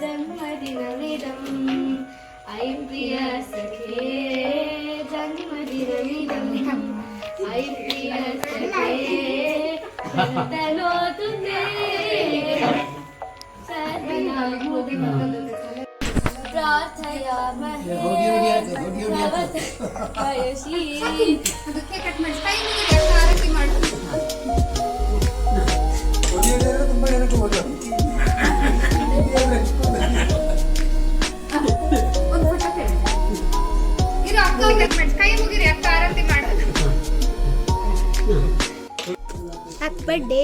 ജന്മദിനമിതം I Priya സഖേ ജന്മദിനമിതം I പ്രിയ സഖേ ಪ್ರಾರ್ಥಯಾಮಹೇ ವಯಸಿ ಅದಕ್ಕೆ cut ಮಾಡಿ ಕೈ ಮುಗಿರಿ ಅಕ್ಕ ಆರತಿ ಮಾಡು ತುಂಬಾ ಜನಕ್ಕೆ ಹೋಗ್ಯಾವ. ಒಂದು ಫೋಟೋ ತೆಗಿ. ಇರು ಅಕ್ಕ ಕಟ್ ಮಾಡಿ ಕೈ ಮುಗಿರಿ ಅಕ್ಕ ಆರತಿ ಮಾಡು happy birthday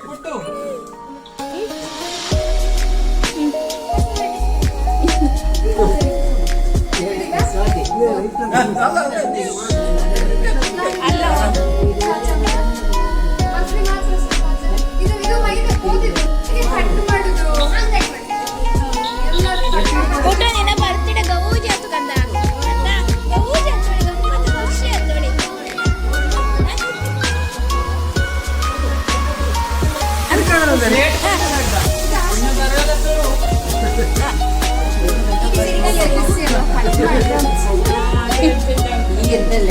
Kuttu Pariente del